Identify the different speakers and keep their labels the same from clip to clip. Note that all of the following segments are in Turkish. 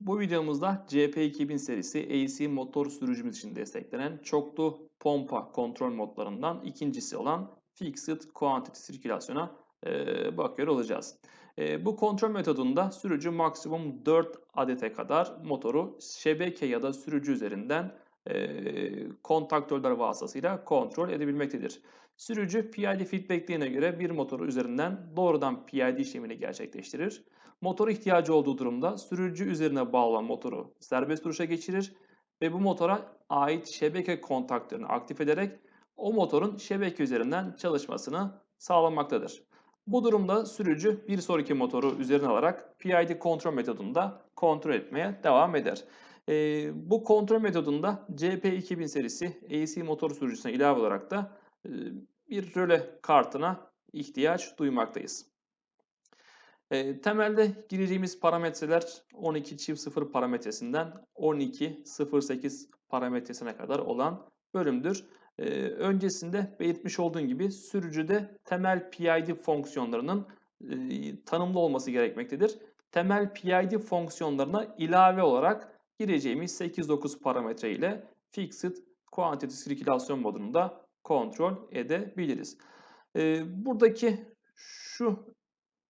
Speaker 1: Bu videomuzda CP2000 serisi AC motor sürücümüz için desteklenen çoklu pompa kontrol modlarından ikincisi olan Fixed Quantity sirkülasyona e, bakıyor olacağız. E, bu kontrol metodunda sürücü maksimum 4 adete kadar motoru şebeke ya da sürücü üzerinden e, kontaktörler vasıtasıyla kontrol edebilmektedir. Sürücü PID feedbackliğine göre bir motoru üzerinden doğrudan PID işlemini gerçekleştirir. Motor ihtiyacı olduğu durumda sürücü üzerine bağlanan motoru serbest duruşa geçirir ve bu motora ait şebeke kontaktörünü aktif ederek o motorun şebeke üzerinden çalışmasını sağlamaktadır. Bu durumda sürücü bir sonraki motoru üzerine alarak PID kontrol metodunda kontrol etmeye devam eder. Ee, bu kontrol metodunda CP2000 serisi AC motor sürücüsüne ilave olarak da e, bir röle kartına ihtiyaç duymaktayız. E, temelde gireceğimiz parametreler 12 çift 0 parametresinden 12 08 parametresine kadar olan bölümdür. E, öncesinde belirtmiş olduğum gibi sürücüde temel PID fonksiyonlarının e, tanımlı olması gerekmektedir. Temel PID fonksiyonlarına ilave olarak gireceğimiz 8-9 parametre ile Fixed Quantity Sirkülasyon modunda kontrol edebiliriz. E, buradaki şu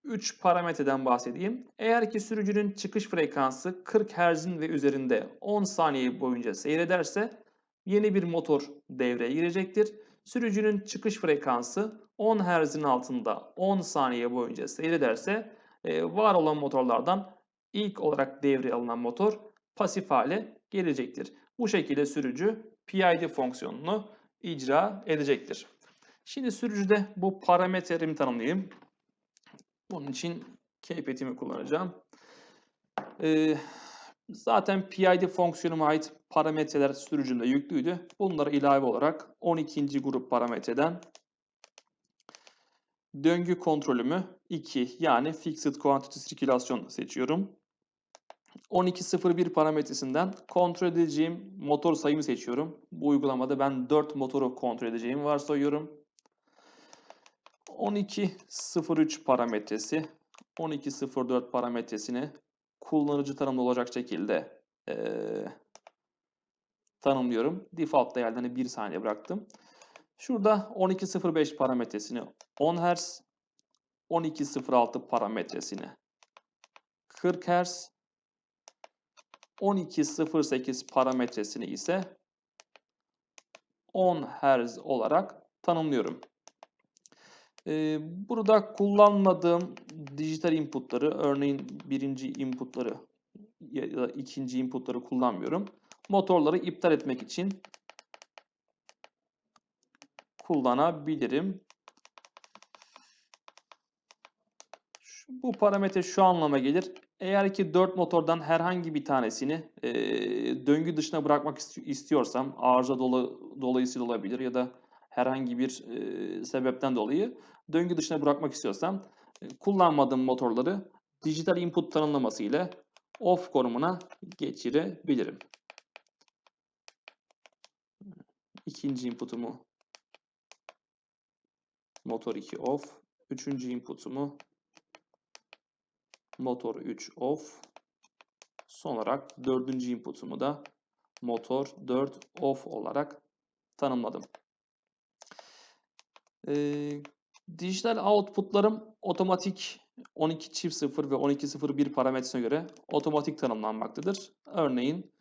Speaker 1: 3 parametreden bahsedeyim. Eğer ki sürücünün çıkış frekansı 40 Hz'in ve üzerinde 10 saniye boyunca seyrederse yeni bir motor devreye girecektir. Sürücünün çıkış frekansı 10 Hz'in altında 10 saniye boyunca seyrederse e, var olan motorlardan ilk olarak devreye alınan motor pasif hale gelecektir. Bu şekilde sürücü PID fonksiyonunu icra edecektir. Şimdi sürücüde bu parametrelerimi tanımlayayım. Bunun için keypetimi kullanacağım. Ee, zaten PID fonksiyonuma ait parametreler sürücümde yüklüydü. Bunlara ilave olarak 12. grup parametreden döngü kontrolümü 2 yani Fixed Quantity Sirkülasyon seçiyorum. 12.01 parametresinden kontrol edeceğim motor sayımı seçiyorum. Bu uygulamada ben 4 motoru kontrol edeceğimi varsayıyorum. 12.03 parametresi 12.04 parametresini kullanıcı tanımlı olacak şekilde e, tanımlıyorum. Default değerlerini 1 saniye bıraktım. Şurada 12.05 parametresini 10 Hz, 12.06 parametresini 40 Hz, 12.08 parametresini ise 10 Hz olarak tanımlıyorum. Burada kullanmadığım dijital inputları, örneğin birinci inputları ya da ikinci inputları kullanmıyorum. Motorları iptal etmek için kullanabilirim. Bu parametre şu anlama gelir. Eğer ki 4 motordan herhangi bir tanesini e, döngü dışına bırakmak istiyorsam, arıza dolu, dolayısıyla olabilir ya da herhangi bir e, sebepten dolayı döngü dışına bırakmak istiyorsam e, kullanmadığım motorları dijital input tanımlaması ile off konumuna geçirebilirim. İkinci inputumu motor 2 off. Üçüncü inputumu motor 3 off. Son olarak dördüncü inputumu da motor 4 off olarak tanımladım. Ee, dijital outputlarım otomatik 12 çift 0 ve 12.01 parametresine göre otomatik tanımlanmaktadır. Örneğin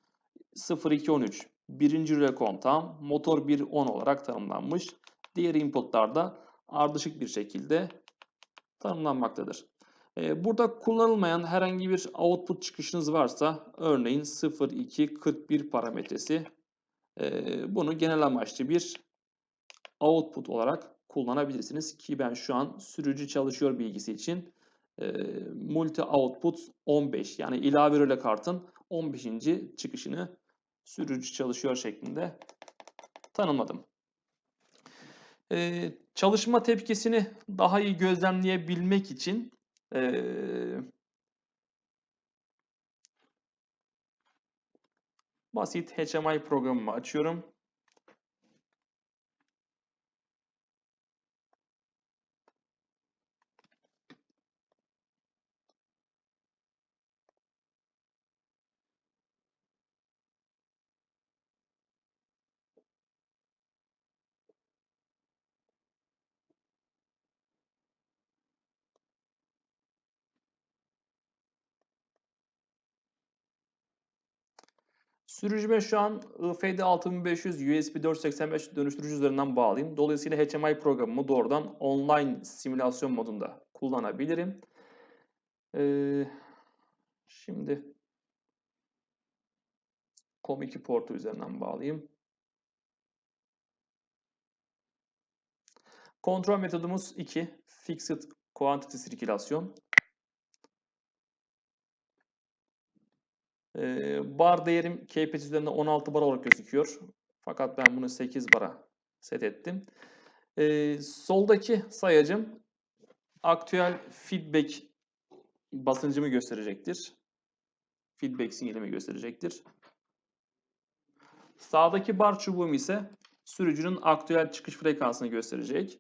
Speaker 1: 0213 birinci rüle kontağım motor 1 10 olarak tanımlanmış. Diğer inputlarda ardışık bir şekilde tanımlanmaktadır. Burada kullanılmayan herhangi bir output çıkışınız varsa örneğin 0241 parametresi bunu genel amaçlı bir output olarak kullanabilirsiniz ki ben şu an sürücü çalışıyor bilgisi için e, multi output 15 yani ilave röle kartın 15. çıkışını sürücü çalışıyor şeklinde tanımladım. Ee, çalışma tepkisini daha iyi gözlemleyebilmek için e, basit HMI programımı açıyorum. Sürücüme şu an IFD 6500 USB 485 dönüştürücü üzerinden bağlıyım. Dolayısıyla HMI programımı doğrudan online simülasyon modunda kullanabilirim. Ee, şimdi COM2 portu üzerinden bağlayayım. Kontrol metodumuz 2. Fixed Quantity Sirkülasyon. Ee, bar değerim KPT üzerinde 16 bar olarak gözüküyor. Fakat ben bunu 8 bara set ettim. Ee, soldaki sayacım aktüel feedback basıncımı gösterecektir. Feedback sinyalimi gösterecektir. Sağdaki bar çubuğum ise sürücünün aktüel çıkış frekansını gösterecek.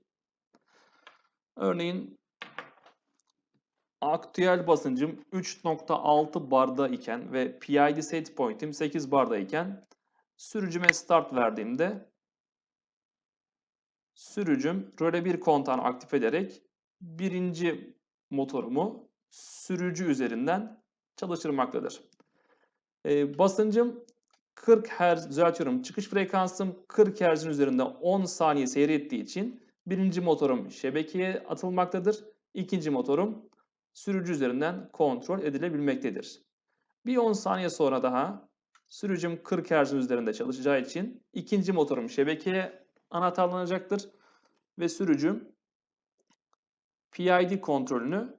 Speaker 1: Örneğin aktüel basıncım 3.6 barda iken ve PID set point'im 8 barda iken sürücüme start verdiğimde sürücüm röle 1 kontağını aktif ederek birinci motorumu sürücü üzerinden çalıştırmaktadır. E, basıncım 40 Hz düzeltiyorum. Çıkış frekansım 40 Hz'in üzerinde 10 saniye seyrettiği için birinci motorum şebekeye atılmaktadır. İkinci motorum sürücü üzerinden kontrol edilebilmektedir. Bir 10 saniye sonra daha sürücüm 40 Hz üzerinde çalışacağı için ikinci motorum şebekeye anahtarlanacaktır ve sürücüm PID kontrolünü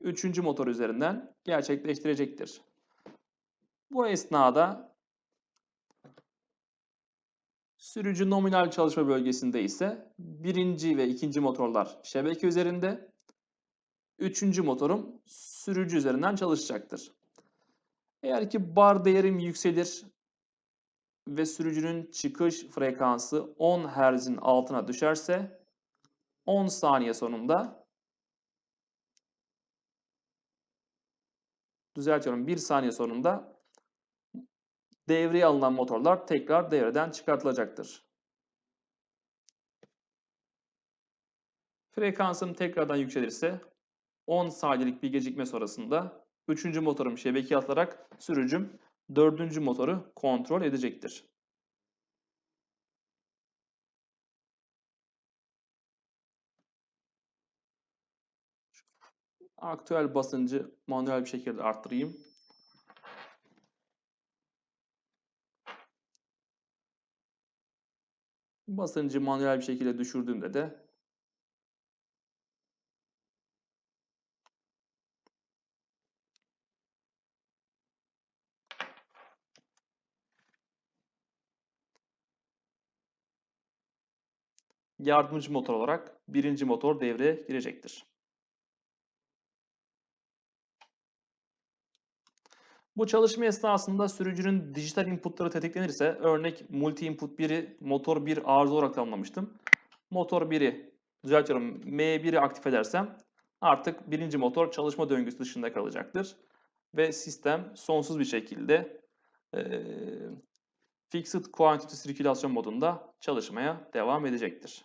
Speaker 1: üçüncü motor üzerinden gerçekleştirecektir. Bu esnada sürücü nominal çalışma bölgesinde ise birinci ve ikinci motorlar şebeke üzerinde, üçüncü motorum sürücü üzerinden çalışacaktır. Eğer ki bar değerim yükselir ve sürücünün çıkış frekansı 10 Hz'in altına düşerse 10 saniye sonunda düzeltiyorum 1 saniye sonunda devreye alınan motorlar tekrar devreden çıkartılacaktır. Frekansım tekrardan yükselirse 10 saniyelik bir gecikme sonrasında 3. motorum şebekeye atılarak sürücüm 4. motoru kontrol edecektir. Aktüel basıncı manuel bir şekilde arttırayım. Basıncı manuel bir şekilde düşürdüğümde de yardımcı motor olarak birinci motor devreye girecektir. Bu çalışma esnasında sürücünün dijital inputları tetiklenirse örnek multi input 1'i motor 1 arıza olarak tanımlamıştım. Motor 1'i düzeltiyorum M1'i aktif edersem artık birinci motor çalışma döngüsü dışında kalacaktır. Ve sistem sonsuz bir şekilde e, Fixed Quantity Sirkülasyon modunda çalışmaya devam edecektir.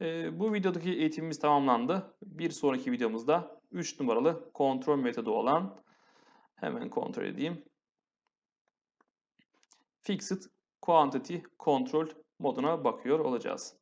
Speaker 1: E, bu videodaki eğitimimiz tamamlandı. Bir sonraki videomuzda 3 numaralı kontrol metodu olan Hemen kontrol edeyim. Fixed Quantity Control moduna bakıyor olacağız.